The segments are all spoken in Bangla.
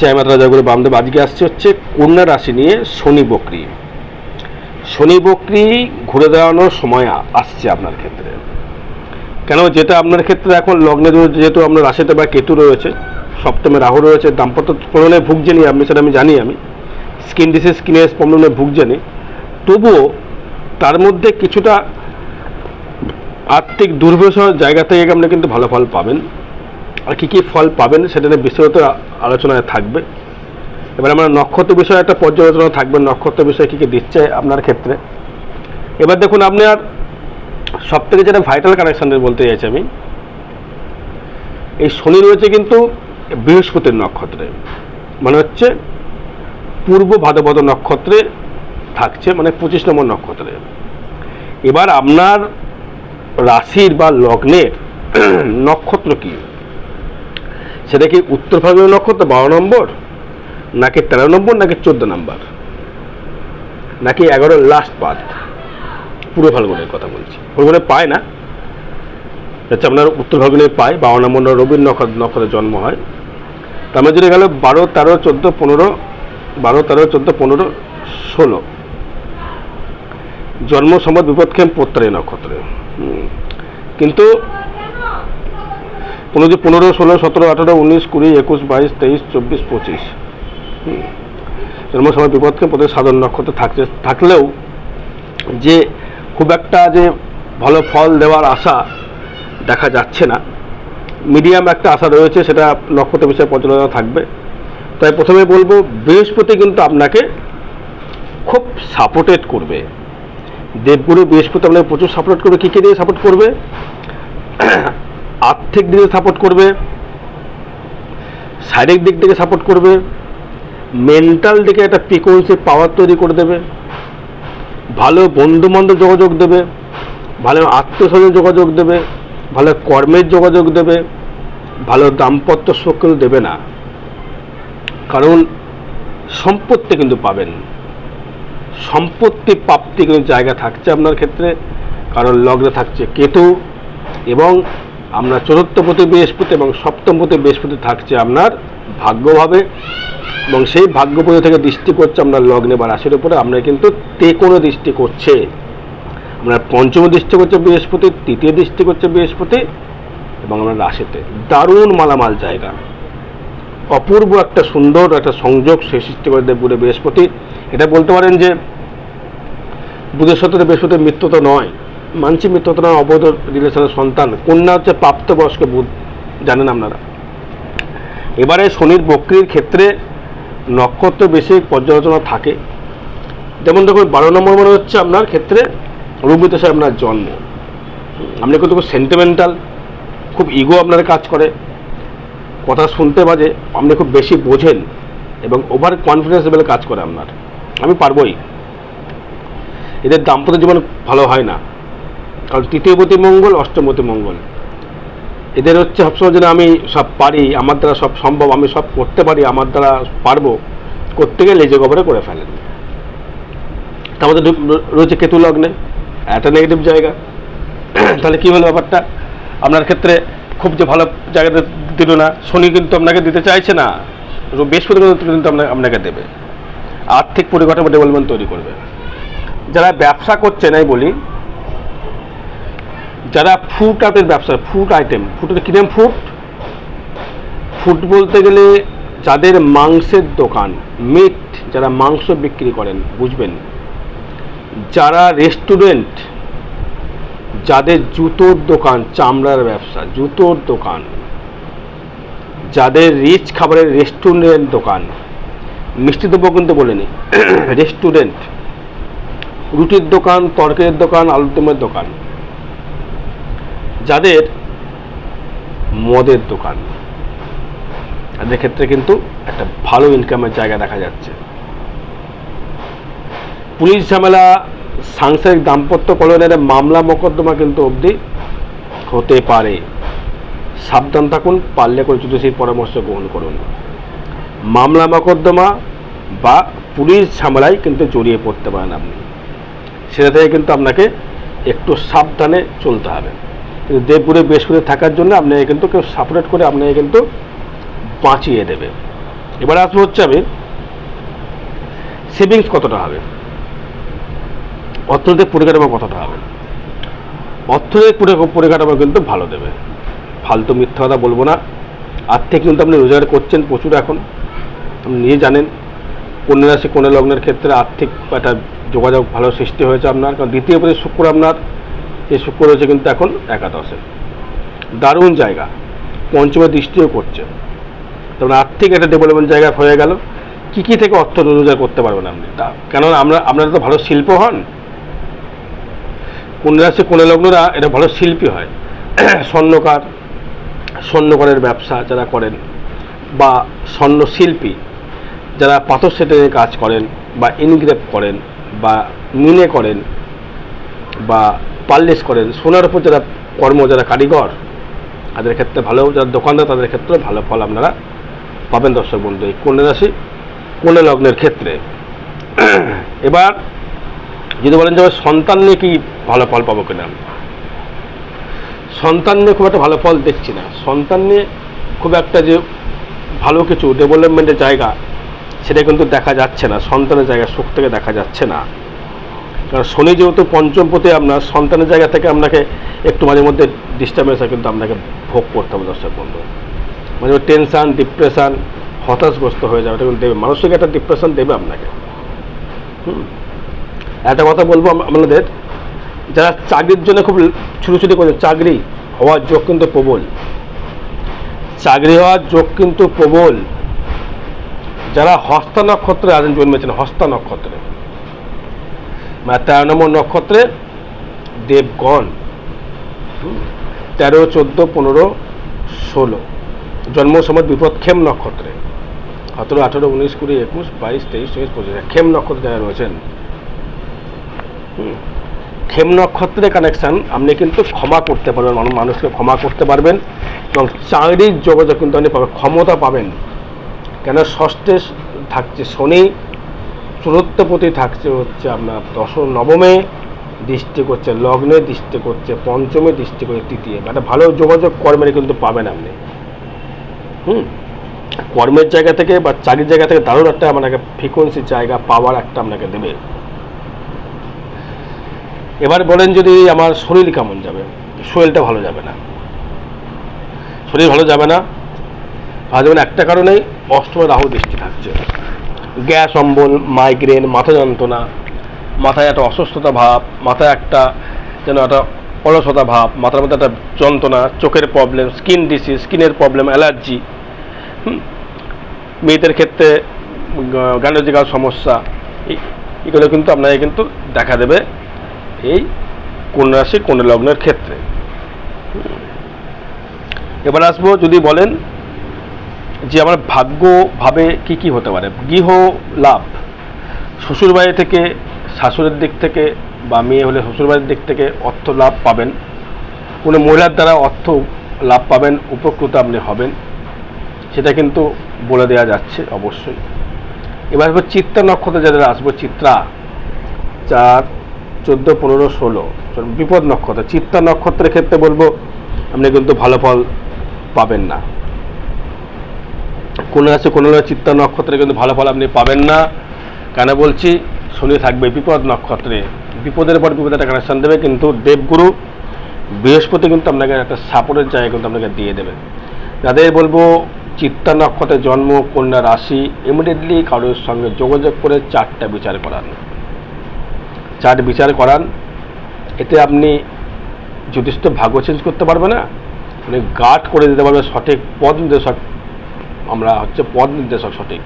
জয় মাতা জয়গুরু বামদেব আজকে আসছে হচ্ছে কন্যা রাশি নিয়ে শনি বকরি। শনি বকরি ঘুরে দাঁড়ানোর সময় আসছে আপনার ক্ষেত্রে। কেন? যেটা আপনার ক্ষেত্রে এখন লগ্নে যেহেতু আপনার রাশিতে বা কেতু রয়েছে, সপ্তমে রাহু রয়েছে, দাম্পত্য প্রণয়ে ভুগছেনই আপনি, সেটা আমি জানি আমি। স্কিন ডিসিজ স্কিনের প্রবলেমে ভুগছেনি তবুও তার মধ্যে কিছুটা আর্থিক দুর্বিষহ জায়গা থেকে আপনি কিন্তু ভালো ফল পাবেন। আর কী কী ফল পাবেন সেটা নিয়ে বিস্তারিত আলোচনায় থাকবে। এবার আমরা নক্ষত্র বিষয়ে একটা পর্যালোচনা থাকবে, নক্ষত্র বিষয়ে কী কী দিচ্ছে আপনার ক্ষেত্রে। এবার দেখুন আপনার সব থেকে যেটা ভাইটাল কানেকশন বলতে চাইছি আমি, এই শনি রয়েছে কিন্তু বৃহস্পতির নক্ষত্রে। মানে হচ্ছে পূর্ব ভাদ্রপদ নক্ষত্রে থাকছে মানে পঁচিশ নম্বর নক্ষত্রে। এবার আপনার রাশির বা লগ্নের নক্ষত্র কি? সেটা কি উত্তর ফাল্গুনী নক্ষত্র বারো নম্বর? নাকি তেরো নম্বর, নাকি চোদ্দ নম্বর? নাকি এগারো লাস্ট পাত পুরো ফাল্গুনের কথা বলছি। ফাল্গুনে পায় না। হচ্ছে আপনার উত্তর ফাল্গুনে পায়। বারো নম্বর রবির নক্ষত্র নক্ষত্রে জন্ম হয়। তার মধ্যে যদি গেল বারো, তেরো, চোদ্দ, পনেরো, বারো, তেরো, চোদ্দ, পনেরো, ষোলো। জন্ম সম্বত বিপদক্ষেম প্রত্যারী নক্ষত্রে। হুম। কিন্তু পনেরো পনেরো ষোলো, সতেরো, আঠারো, উনিশ, কুড়ি, একুশ, বাইশ, তেইশ, চব্বিশ, পঁচিশ। জন্ম সময় বিপদকে প্রতি সাধারণ নক্ষত্র থাকছে, থাকলেও যে খুব একটা যে ভালো ফল দেওয়ার আশা দেখা যাচ্ছে না, মিডিয়াম একটা আশা রয়েছে, সেটা নক্ষত্র বিষয়ে পর্যালোচনা থাকবে। তাই প্রথমে বলব, বৃহস্পতি কিন্তু আপনাকে খুব সাপোর্টেড করবে। দেবগুরু বৃহস্পতি আপনাকে প্রচুর সাপোর্ট করবে। কী কী দিয়ে সাপোর্ট করবে? আর্থিক দিকে সাপোর্ট করবে, শারীরিক দিক থেকে সাপোর্ট করবে মেন্টাল দিকে একটা পিকোন্সি পাওয়ার তৈরি করে দেবে, ভালো বন্ধু বান্ধব যোগাযোগ দেবে, ভালো আত্মীয় যোগাযোগ দেবে, ভালো কর্মের যোগাযোগ দেবে, ভালো দাম্পত্য সুখ কিন্তু দেবে না। কারণ সম্পত্তি কিন্তু পাবেন। সম্পত্তি প্রাপ্তি কিন্তু জায়গা থাকছে আপনার ক্ষেত্রে, কারণ লগ্নে থাকছে কেতু এবং আপনার চতুর্থপতি বৃহস্পতি এবং সপ্তমপতি বৃহস্পতি থাকছে আপনার ভাগ্যভাবে। এবং সেই ভাগ্যপতি থেকে দৃষ্টি করছে আপনার লগ্নে বা রাশির উপরে আপনার কিন্তু তে কোনো দৃষ্টি করছে। আপনার পঞ্চম দৃষ্টি করছে বৃহস্পতি, তৃতীয় দৃষ্টি করছে বৃহস্পতি এবং আপনার রাশিতে। দারুণ মালামাল জায়গা। অপূর্ব একটা সুন্দর একটা সংযোগ সে সৃষ্টি করে দেয় বৃহস্পতি। এটা বলতে পারেন যে বুধের সাথে বৃহস্পতির মৃত্যু তো নয়। মানছি নয় অবৈধ রিলেশনের সন্তান, কন্যা হচ্ছে প্রাপ্তবয়স্ক বুধ, জানেন আপনারা। এবারে শনির বক্রির ক্ষেত্রে নক্ষত্র বেশি পর্যালোচনা থাকে। যেমন দেখুন, বারো নম্বর মনে হচ্ছে আপনার ক্ষেত্রে রবি দশায় আপনার জন্ম। আপনি কিন্তু খুব সেন্টিমেন্টাল খুব ইগো আপনার কাজ করে। কথা শুনতে বাজে, আপনি খুব বেশি বোঝেন এবং ওভার কনফিডেন্স লেভেলে কাজ করে আপনার। আমি পারবই। এদের দাম্পত্য জীবন ভালো হয় না। কারণ তৃতীয়পতি মঙ্গল, অষ্টমপতি মঙ্গল। এদের হচ্ছে সবসময় যেন আমি সব পারি, আমার দ্বারা সব সম্ভব, আমি সব করতে পারি, আমার দ্বারা পারব, করতে গেলে লেজে গবরে করে ফেলেন। তার মধ্যে রয়েছে কেতু লগ্নে, একটা নেগেটিভ জায়গা। তাহলে কী হলো ব্যাপারটা? আপনার ক্ষেত্রে খুব যে ভালো জায়গাতে দিল না, শনি কিন্তু আপনাকে দিতে চাইছে না বৃহস্পতি কিন্তু কিন্তু আপনাকে আপনাকে দেবে। আর্থিক পরিকাঠামো ডেভেলপমেন্ট তৈরি করবে। যারা ব্যবসা করছেন আমি বলি যারা ফুড আইটেম ব্যবসা ফুড আইটেম ফুডের কী নাম ফুড ফুড বলতে গেলে যাদের মাংসের দোকান মিট যারা মাংস বিক্রি করেন, বুঝবেন? যারা রেস্টুরেন্ট যাদের জুতোর দোকান, চামড়ার ব্যবসা, জুতোর দোকান, যাদের রিচ খাবারের রেস্টুরেন্ট দোকান, মিষ্টি দ্রব্য কিন্তু বলিনি রেস্টুরেন্ট রুটির দোকান, তরকারির দোকান, আলুর দমের দোকান। যাদের মদের দোকান। তাদের ক্ষেত্রে কিন্তু একটা ভালো ইনকামের জায়গা দেখা যাচ্ছে। পুলিশ ঝামেলা, সাংসারিক দাম্পত্য কলনের মামলা মোকদ্দমা কিন্তু অবধি হতে পারে। সাবধান থাকুন, পারলে করে জ্যোতিষীর পরামর্শ গ্রহণ করুন। মামলা মোকদ্দমা বা পুলিশ ঝামেলায় কিন্তু জড়িয়ে পড়তে পারেন আপনি। সেটা থেকে কিন্তু আপনাকে একটু সাবধানে চলতে হবে। দেবপুরে বৃহস্পতি থাকার জন্য আপনাকে কিন্তু কেউ সাপোর্ট করে আপনাকে কিন্তু বাঁচিয়ে দেবে। এবার আসব হচ্ছে আমি সেভিংস কতটা হবে? অর্থনৈতিক পরিকাঠামো কতটা হবে? অর্থনৈতিক পরি- পরিকাঠামো কিন্তু ভালো দেবে। ফালতু মিথ্যা কথা বলব না। আর্থিক কিন্তু আপনি রোজগার করছেন প্রচুর এখন। আপনি নিজে জানেন, কন্যা রাশি, কন্যা লগ্নের ক্ষেত্রে আর্থিক একটা যোগাযোগ ভালো সৃষ্টি হয়েছে আপনার। কারণ দ্বিতীয় পদে শুক্র আপনার এই শুক্র রয়েছে কিন্তু এখন একাদশে। দারুণ জায়গা। পঞ্চমে দৃষ্টিও করছে। তখন আর্থিক একটা ডেভেলপমেন্ট জায়গা হয়ে গেল। কী কী থেকে অর্থ রোজগার করতে পারবেন আপনি? তা, কেননা আমরা, আপনারা তো ভালো শিল্প হন। কন্যা রাশি কন্যা লগ্নরা এটা ভালো শিল্পী হয়। স্বর্ণকার, স্বর্ণকারের ব্যবসা যারা করেন বা স্বর্ণ শিল্পী যারা পাথর সেটের কাজ করেন বা ইনগ্রেভ করেন বা মিনে করেন বা পাল্লিশ করেন সোনার উপর যারা কর্ম, যারা কারিগর, তাদের ক্ষেত্রে ভালো, যারা দোকানদার, তাদের ক্ষেত্রে ভালো ফল আপনারা পাবেন দর্শক বন্ধু এই কন্যা রাশি, কন্যা লগ্নের ক্ষেত্রে। এবার যদি বলেন যে সন্তান নিয়ে কি ভালো ফল পাবো কিনা? সন্তান নিয়ে খুব একটা ভালো ফল দেখছি না। সন্তান নিয়ে খুব একটা যে ভালো কিছু ডেভেলপমেন্টের জায়গা, সেটা কিন্তু দেখা যাচ্ছে না। সন্তানের জায়গা সুখ থেকে দেখা যাচ্ছে না। কারণ শনি যেহেতু পঞ্চম পথে আপনার সন্তানের জায়গা থেকে আপনাকে একটু মাঝে মধ্যে ডিস্টার্বেন্স কিন্তু আপনাকে ভোগ করতে হবে দর্শক বন্ধু। মাঝে মধ্যে টেনশান ডিপ্রেশান হতাশগ্রস্ত হয়ে যাবে কিন্তু দেবে। মানসিক একটা ডিপ্রেশন দেবে আপনাকে। হুম? একটা কথা বলব আপনাদের, যারা চাকরির জন্য খুব ছুটোছুটি করছে, চাকরি হওয়ার যোগ কিন্তু প্রবল। চাকরি হওয়ার যোগ কিন্তু প্রবল। যারা হস্তা নক্ষত্রে আছেন, জন্মেছেন হস্তা নক্ষত্রে তেরো নম্বর নক্ষত্রে দেবগণ। তেরো চোদ্দ পনেরো ষোলো। জন্ম সময় বিপদ খেম নক্ষত্রে। সতেরো আঠেরো উনিশ কুড়ি একুশ বাইশ তেইশ চব্বিশ পঁচিশ খেম নক্ষত্রে যারা রয়েছেন। হুম, খেম নক্ষত্রের কানেকশান আপনি কিন্তু ক্ষমা করতে পারবেন মানুষকে ক্ষমা করতে পারবেন এবং চাকরির যোগাযোগ কিন্তু আপনি পাবেন ক্ষমতা পাবেন। কেন ষষ্ঠে থাকছে শনি চতুর্থপতি থাকছে হচ্ছে আপনার দশ নবমে, দৃষ্টি করছে লগ্নে, দৃষ্টি করছে পঞ্চমে, দৃষ্টি করছে তৃতীয়। একটা ভালো যোগাযোগ কর্মের কিন্তু পাবেন আপনি। হুম? কর্মের জায়গা থেকে বা চাকরির জায়গা থেকে দারুণ একটা আপনাকে ফ্রিকোয়েন্সির জায়গা পাওয়ার একটা আপনাকে দেবে। এবার বলেন যদি আমার শরীর কেমন যাবে? শরীরটা ভালো যাবে না। শরীর ভালো যাবে না। আর যেমন একটা কারণেই অষ্টমে রাহু দৃষ্টি থাকছে। গ্যাস, অম্বল মাইগ্রেন মাথা যন্ত্রণা, মাথায় একটা অসুস্থতা ভাব, মাথায় একটা যেন একটা অলসতা ভাব, মাথার মধ্যে একটা যন্ত্রণা, চোখের প্রবলেম স্কিন ডিসিজ স্কিনের প্রবলেম অ্যালার্জি মেয়েদের ক্ষেত্রে গানজিকাল সমস্যা এগুলো কিন্তু আপনাকে কিন্তু দেখা দেবে এই কন্যা রাশি লগ্নের ক্ষেত্রে। এবার আসব যদি বলেন যে আমার ভাগ্যভাবে কি কি হতে পারে? গৃহ লাভ। শ্বশুরবাড়ি থেকে শাশুড়ির দিক থেকে বা মেয়ে হলে শ্বশুরবাড়ির দিক থেকে অর্থ লাভ পাবেন। কোনো মহিলার দ্বারা অর্থ লাভ পাবেন, উপকৃত আপনি হবেন। সেটা কিন্তু বলে দেওয়া যাচ্ছে অবশ্যই। এবার আসব চিত্রা নক্ষত্রে, যাদের আসব চিত্রা। চার, চোদ্দ, পনেরো, ষোলো। বিপদ নক্ষত্র। চিত্তা নক্ষত্রের ক্ষেত্রে বলব, আপনি কিন্তু ভালো ফল পাবেন না। কোনো আছে কোনো চিত্তা নক্ষত্রে কিন্তু ভালো ফল আপনি পাবেন না। কেন বলছি? শনি থাকবে বিপদ নক্ষত্রে। বিপদের পর বিপদের একটা কানেকশান দেবে কিন্তু দেবগুরু বৃহস্পতি কিন্তু আপনাকে একটা সাপোর্টের জায়গা কিন্তু আপনাকে দিয়ে দেবে। যাদের বলব চিত্তা নক্ষত্রে জন্ম, কন্যা রাশি ইমিডিয়েটলি কারোর সঙ্গে যোগাযোগ করে চারটা বিচার করান। চার বিচার করান। এতে আপনি যথেষ্ট ভাগ্য চেঞ্জ করতে পারবে না। মানে গার্ড করে দিতে পারবে, সঠিক পথ নির্দেশক আমরা হচ্ছে পথ নির্দেশক সঠিক।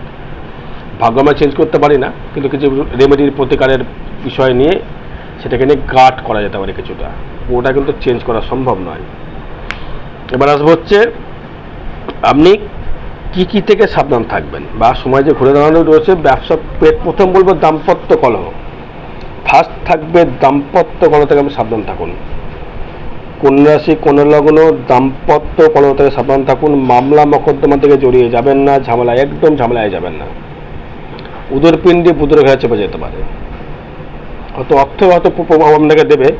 ভাগ্য আমরা চেঞ্জ করতে পারি না, কিন্তু কিছু রেমেডির প্রতিকারের বিষয় নিয়ে সেটাকে নিয়ে গার্ড করা যেতে পারে কিছুটা। ওটা কিন্তু চেঞ্জ করা সম্ভব নয়। এবার আসব হচ্ছে, আপনি কি কি থেকে সাবধান থাকবেন? বা সময় যে ঘুরে দাঁড়ানো রয়েছে, ব্যবসা পেট প্রথম বলব দাম্পত্য কলহ। ফার্স্ট থাকবে দাম্পত্য কলহ থেকে আপনি সাবধান থাকুন। কন্যা কন্যালগ্ন কন্যা লগ্ন দাম্পত্য থেকে সাবধান থাকুন। মামলা মকদ্দমা থেকে জড়িয়ে যাবেন না, ঝামেলা, একদম ঝামেলায় যাবেন না। উদরপিণ্ডি বুদুর ঘায়ে চেপে যেতে পারে। হয়তো অর্থ হয়তো প্রভাব আপনাকে দেবে।